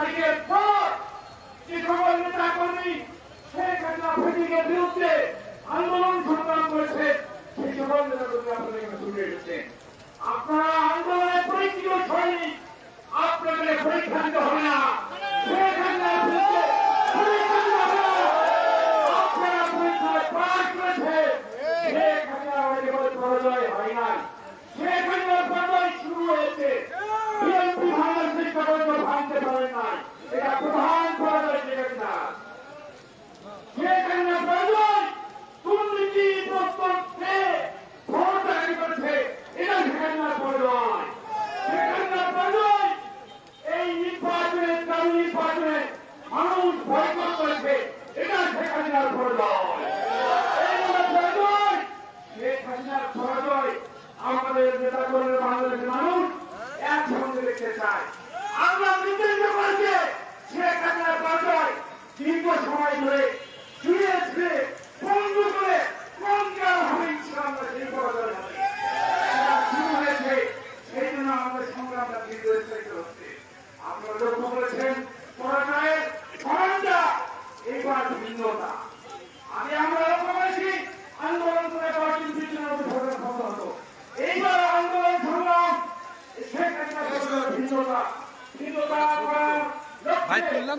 থেকে তৃণমূল নেতা কর্মী শেখ হাসিনা ফেটিকের বিরুদ্ধে আন্দোলন সংগ্রাম করেছে, সেই সকল আপনারা আন্দোলনের পরিচিত সৈনিক, আপনাদের পরীক্ষা দিতে হবে না। শেখ হাসিনা শুরু হয়েছে। ভাঙতে পারেন না। এটা প্রধান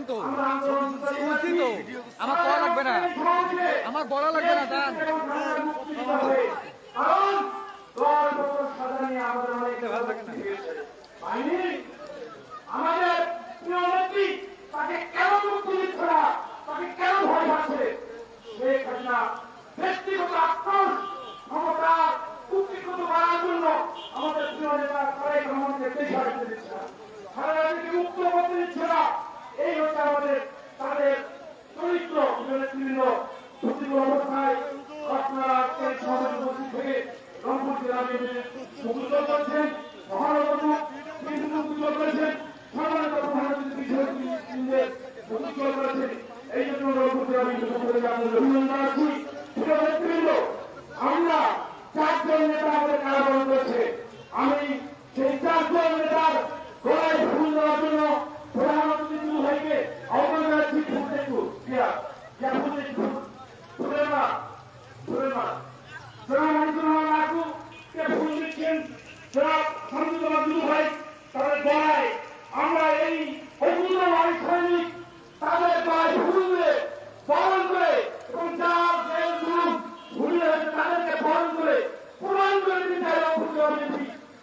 你是啊 তোমার আমরা এই অগ্নিবাড়ি সৈনিক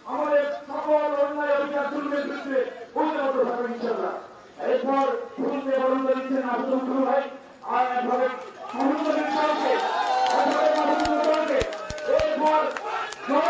আমাদের সকল অন্যায় অধিকার দুর্গের বিরুদ্ধে এরপর শুনতে ভাই, আর এভাবে মহিন্দ্র বিশ্বাসকে এভাবে মহিন্দ্র এরপর জয়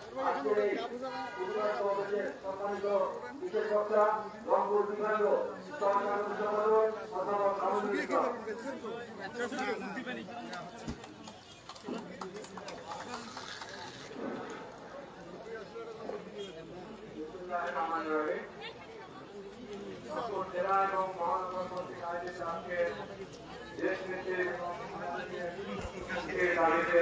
আজকের এই উন্নয়ন কমিটির সম্মানিত বিশেষ বক্তা রংপুর বিভাগীয় সরকার সম্পাদক অধ্যাপক আমিনুল ইসলাম জেলা এবং মহানগর কর্তৃক আয়োজিত আজকের দেশ নেত্রীর দাবিতে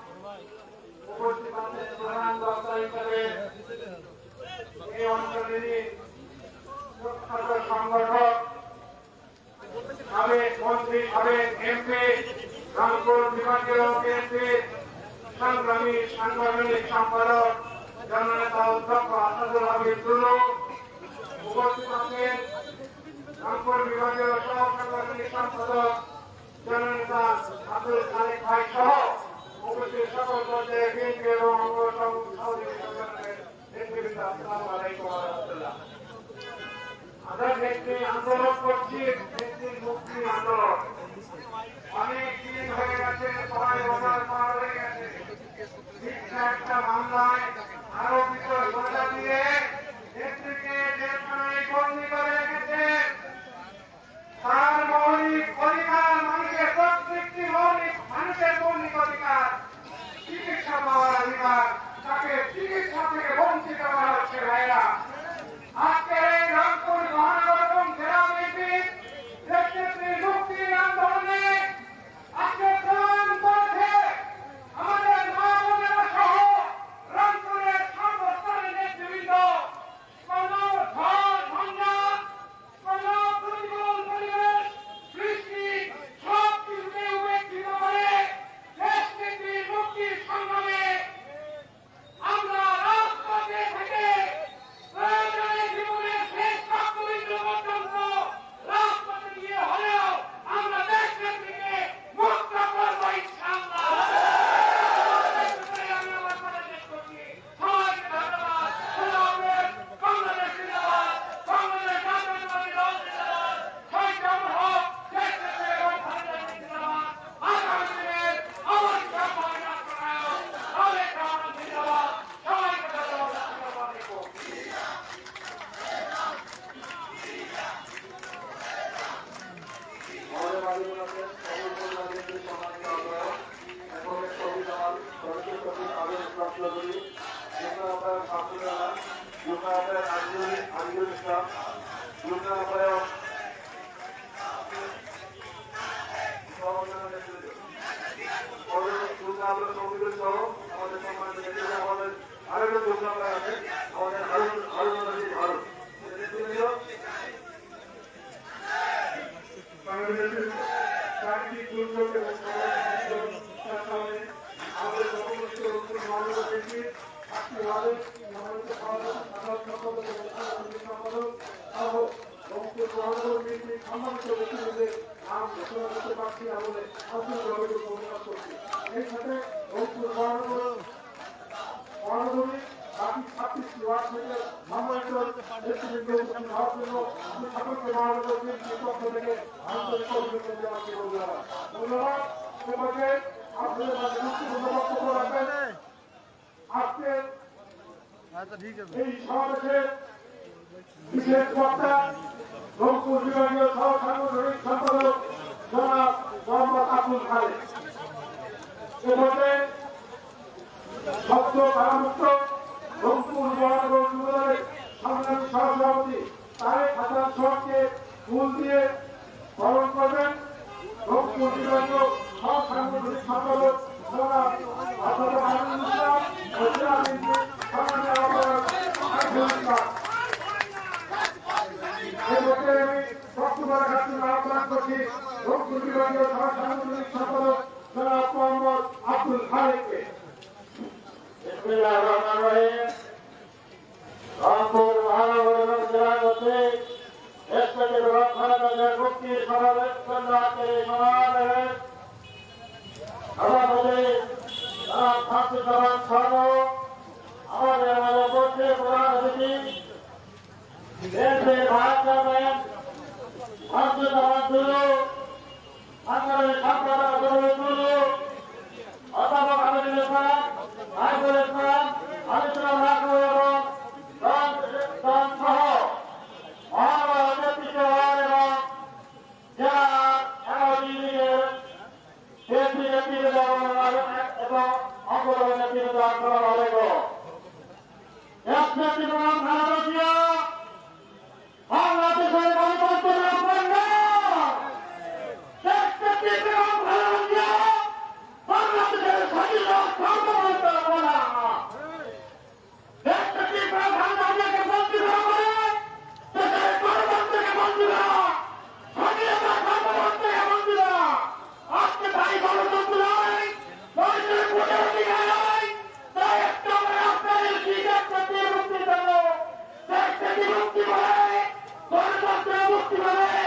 এমপি রংপুর বিভাগীয় বিএনপি সংগ্রামী সাংগঠনিক সম্পাদক, জননেতা অধ্যক্ষ আসাদুল হাবিব দুলু। উপস্থিত আছেন রংপুর বিভাগীয় সহ সাংগঠনিক সম্পাদক, জননেতা আব্দুল খালেক ভাই সহ উপস্থিত সকল পর্যায়ে বিএনপি এবং আন্দোলন করছি মুক্তি আন্দোলন। করছি এই সাথে মহানগর মহানগরী বাকি ছাব্বিশটি ওয়ার্ড থেকে সাংগঠনিক সম্পাদক জনাব মোহাম্মদ আব্দুল খালেদ এভাবে শব্দ কারামুক্ত রংপুর মহানগর যুবদলের সংগ্রামী সহসভাপতি তারেক হাসান সোহাগকে ফুল দিয়ে বরণ করবেন। রংপুর বিভাগীয় সম্পাদক বক্তব্য রাখার জন্য আহ্বান করছি রংপুর বিভাগীয় সহসাংগঠনিক সম্পাদক জনাব মোহাম্মদ আব্দুল খালেককে। বিসমিল্লাহির রহমানির রহিম। রংপুর মহানগর এবং জেলার মধ্যে দেশ থেকে রক্ষণাবেক্ষণের মুক্তির সমাবেশ জন্য আজকের এই সমাবেশ সভাপতি জনাব শামসুজ্জামান সহ আমাদের আমাদের মধ্যে প্রধান অতিথি দেশের ভারত চেয়ারম্যান শামসুজ্জামান দুলু সাংগঠনিক সম্পাদক দুলু দুলু অধ্যাপক আমিনুল ইসলাম, আইবুল ইসলাম আলোচনা রাখব এবং দল দল সহ মহানগর নেতৃত্ববান এবং জেলা এগারোটি লীগের নেতৃত্ব এবং অঙ্গদলের নেতৃত্ব করা হবে এক নেতৃত্ব Thank you.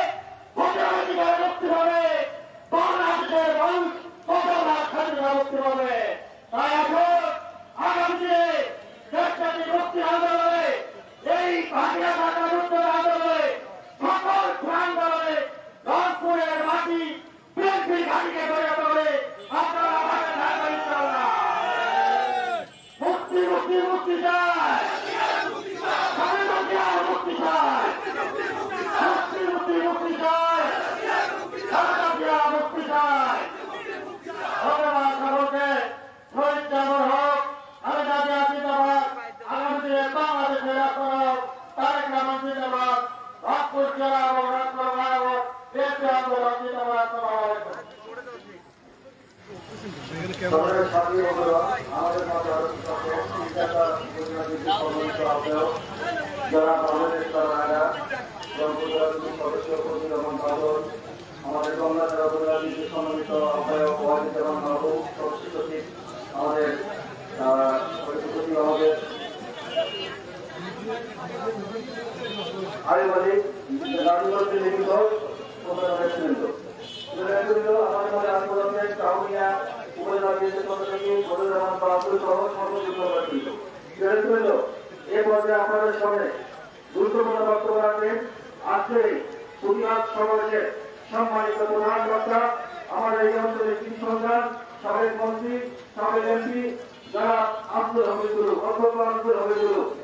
বাংলাদেশের আপনার তারেক রহমান জিন্দাবাদ। রংপুর জেলা এবং রংপুর মহানগর বিএনপি আন্দোলন জিন্দাবাদ। যারা বাংলাদেশ তারা সদস্য প্রতিরমন বাদল আমাদের জেলা আমাদের। আরে বলি রাজনীতি লিখিত প্রধান প্রেসিডেন্ট প্রেসিডেন্ট আমার মনে গুরুত্বপূর্ণ বক্তব্য রাখবেন আজকে প্রতিবাদ সমাবেশের সম্মানিত প্রধান বক্তা, আমাদের এই অঞ্চলের কৃষি সন্ধান সাবেক মন্ত্রী, সাবেক এমপি, যারা আব্দুল হামিদুল, অধ্যক্ষ আব্দুল হামিদুল।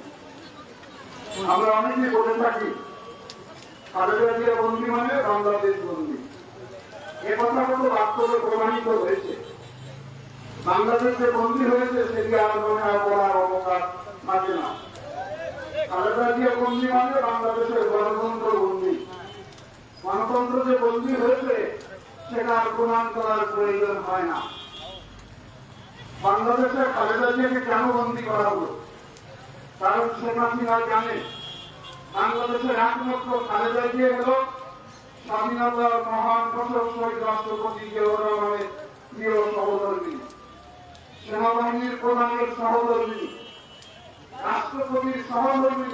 আমরা অনেকে বলে থাকি। খালেদা বন্দি মানে বাংলাদেশ বন্দি। এ কথা কিন্তু বাস্তবে প্রমাণিত হয়েছে। বাংলাদেশে বন্দি হয়েছে সেটি আর মনে অবকাশ থাকে না। খালেদা বন্দি মানে বাংলাদেশের গণতন্ত্র বন্দি। গণতন্ত্র যে বন্দি হয়েছে, সেটা আর প্রমাণ করার প্রয়োজন হয় না। বাংলাদেশের খালেদা জিয়াকে কেন বন্দি করা হলো? কারণ শেখ হাসিনা জানে, বাংলাদেশের একমাত্র খালেদা জিয়া হল স্বাধীনতার মহান ঘোষক শহীদ রাষ্ট্রপতি জিয়াউর প্রিয় সহধর্মী সেনাবাহিনীর প্রধানের সহধর্মী রাষ্ট্রপতির সহধর্মী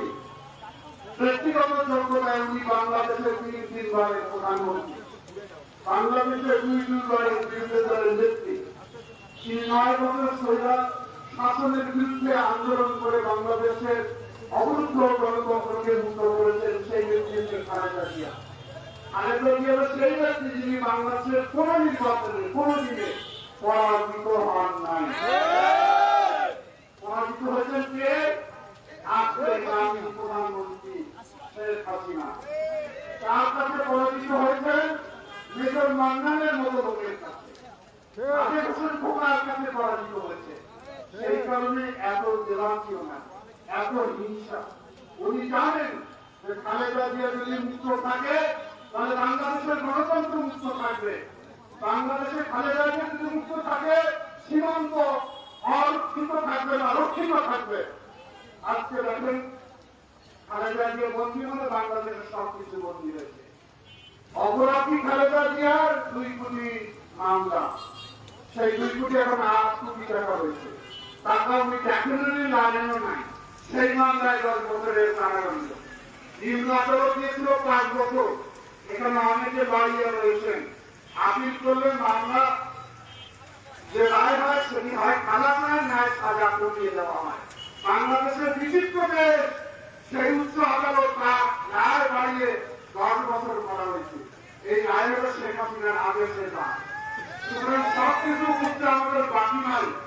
ব্যক্তিগত যোগ্যতায় উনি বাংলাদেশের তিন তিনবারের প্রধানমন্ত্রী। বাংলাদেশের দুই দুইবারের বিরুদ্ধে দলের নেত্রী, তিনি নয় বছর সৈরাট শাসনের বিরুদ্ধে আন্দোলন করে বাংলাদেশের অবরুদ্ধ গণতন্ত্রকে মুক্ত করেছেন সেই ব্যক্তিকে খালেদা জিয়া। খালেদা জিয়া সেই ব্যক্তি যিনি বাংলাদেশের কোন নির্বাচনে, কোন দিনে পরাজিত হন নাই। পরাজিত হয়েছেন কে? প্রধানমন্ত্রী শেখ হাসিনা। তার কাছে পরাজিত হয়েছেন মেজর মান্নানের মতো লোকের কাছে। হোসেন খোকার কাছে পরাজিত হয়েছে। সেই কারণে এত জেলান্তিও না, এত হিংসা। উনি জানেন যে খালেদা জিয়া যদি মুক্ত থাকে, তাহলে বাংলাদেশের গণতন্ত্র মুক্ত থাকবে। বাংলাদেশে খালেদা জিয়া যদি মুক্ত থাকে, সীমান্ত অরক্ষিত থাকবে না রক্ষিত থাকবে। আজকে দেখেন, খালেদা জিয়া বন্দী হলে বাংলাদেশের সবকিছু বন্দী হয়েছে অপরাধী খালেদা জিয়ার দুই কোটি মামলা। সেই দুই কোটি এখন আট কোটি টাকা হয়েছে। লাগানো নাই। সেই মামলায় দশ বছরের কারাদণ্ড। নিম্ন আদালত দিয়েছিল পাঁচ বছর। এখানে করলে মামলা। নয় দেওয়া হয়। বাংলাদেশের বিচিত্র সেই উচ্চ আদালত তার রায় বাড়িয়ে দশ বছর করা হয়েছে। এই রায় হলো শেখ হাসিনার আদেশের রায়। সুতরাং সব কিছু বুঝতে আমাদের বাকি নাই।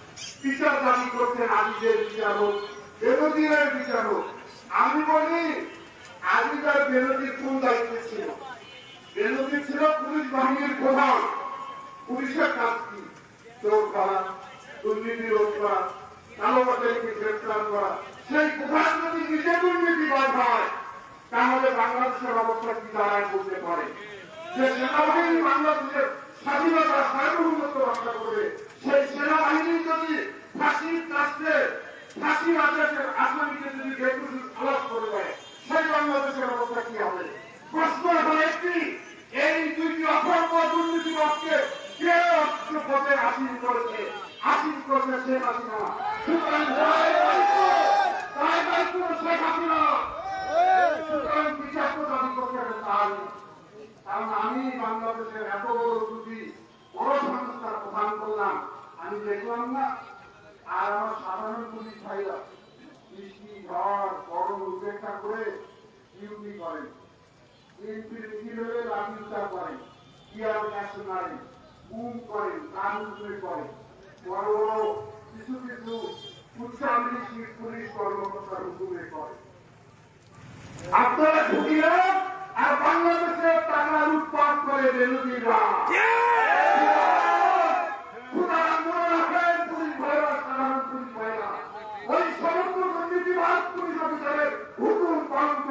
বিচার দাবি করছেন আজিজের বিচার হোক বেনজিরের বিচার হোক আমি বলি আর বেনজির কোন দায়িত্বে ছিল? বেনজির ছিল পুলিশ বাহিনীর প্রধান। পুলিশের কাজ কি? চোর করা দুর্নীতি রোধ করা কালো বাজারকে গ্রেফতার করা। সেই প্রধান যদি নিজে দুর্নীতিবাদ হয় তাহলে বাংলাদেশের অবস্থা কি দাঁড়ায় বলতে পারে? যে সেনাবাহিনী বাংলাদেশের স্বাধীনতা সার্বভৌমত্ব রক্ষা করবে সেই সেনাবাহিনী যদি ফাঁসির কাছে ফাঁসির আদেশের আসামিকে যদি বেকুশি খালাস করে দেয় সেই বাংলাদেশের অবস্থা কি হবে প্রশ্ন এখন একটি এই দুইটি অপর্ব দুর্নীতিবাদকে কে অস্ত্র পথে আসীন করেছে আসীন করেছে শেখ হাসিনা সুতরাং দায় দায়িত্ব দায় দায়িত্ব শেখ হাসিনা সুতরাং বিচার তো দাবি করতে হবে তার কারণ আমি বাংলাদেশের এত বড় দুটি বড় সংস্থার প্রধান করলাম আমি দেখলাম না আর আমার সাধারণ পুলিশ ভাইরা বৃষ্টি ঝড় গরম উপেক্ষা করে ডিউটি করেন। বড় বড় কিছু কিছু পুলিশ আপনারা আর বাংলাদেশের টাকা লুটপাট করে বেরোজিরা সুতরাং মনে রাখেন পুলিশ ভাইরা সাধারণ পুলিশ ভাইরা ওই সমস্ত দুর্নীতিবাদ পুলিশ অফিসারের হুকুম পালন করতে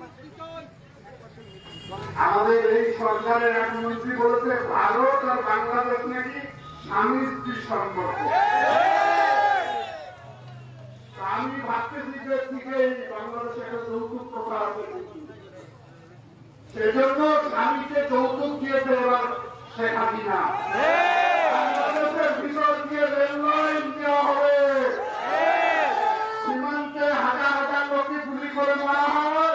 আমাদের এই সরকারের এক মন্ত্রী বলেছে, ভারত আর বাংলাদেশ নাকি স্বামী স্ত্রী সম্পর্ক আমি ভাবতেছি যে থেকে বাংলাদেশে একটা যৌতুক প্রথা আছে সেজন্য স্বামীকে যৌতুক দিয়েছে এবার শেখ হাসিনা। বাংলাদেশের ভিতর দিয়ে রেল লাইন দেওয়া হবে। সীমান্তে হাজার হাজার লোককে গুলি করে মারা হয়।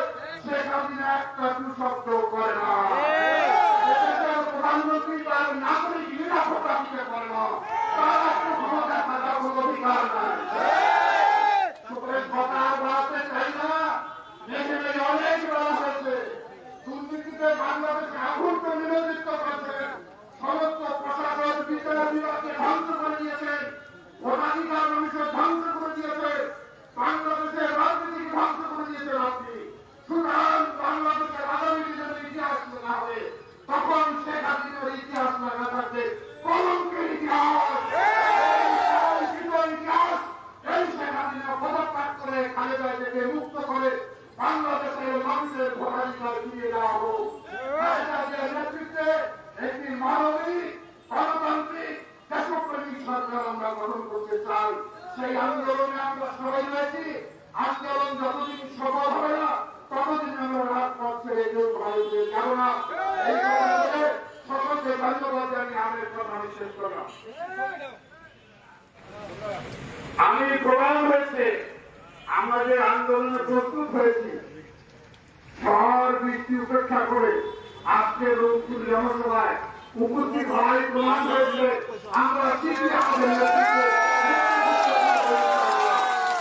শেখ হাসিনা একটা দু করে না প্রধানমন্ত্রী তার নাগরিক নিরাপত্তা দিতে পারে না তার রাষ্ট্র ক্ষমতা থাকার কোনো অধিকার নাই সুতরাং কথা বাড়াতে চাই না এখানে অনেক বলা হয়েছে দুর্নীতিতে বাংলাদেশে আগুনকে নিবেদিত করেছেন সমস্ত প্রশাসন বিচার বিভাগকে ধ্বংস করে দিয়েছেন ভোটাধিকার মানুষের ধ্বংস করে দিয়েছে বাংলাদেশের রাজনীতিকে ধ্বংস করে দিয়েছে আপনি সুতরাং বাংলাদেশের আগামী দিনের ইতিহাস লেখা হবে তখন শেখ হাসিনার ইতিহাস লেখা থাকবে কলঙ্কের ইতিহাস এই ইতিহাস এই শেখ হাসিনা পদত্যাগ করে খালেদা থেকে মুক্ত করে বাংলাদেশের মানুষের ভোটাধিকার ফিরিয়ে দেওয়া হোক খালেদা জিয়ার নেতৃত্বে একটি মানবিক গণতান্ত্রিক দেশপ্রেমিক সরকার আমরা গঠন করতে চাই সেই আন্দোলনে আমরা সবাই রয়েছি আন্দোলন যতদিন সফল হবে না ততদিন আমরা রাজপথ ছেড়ে কেউ ভারতে যাব না এই কারণে সকলকে ধন্যবাদ জানিয়ে আমি কথা আমি শেষ করলাম আমি প্রমাণ হয়েছে আমাদের আন্দোলনে প্রস্তুত হয়েছি সর বৃষ্টি উপেক্ষা করে আজকে রংপুর জনসভায় উপস্থিত হওয়ায় প্রমাণ হয়েছে, আমরা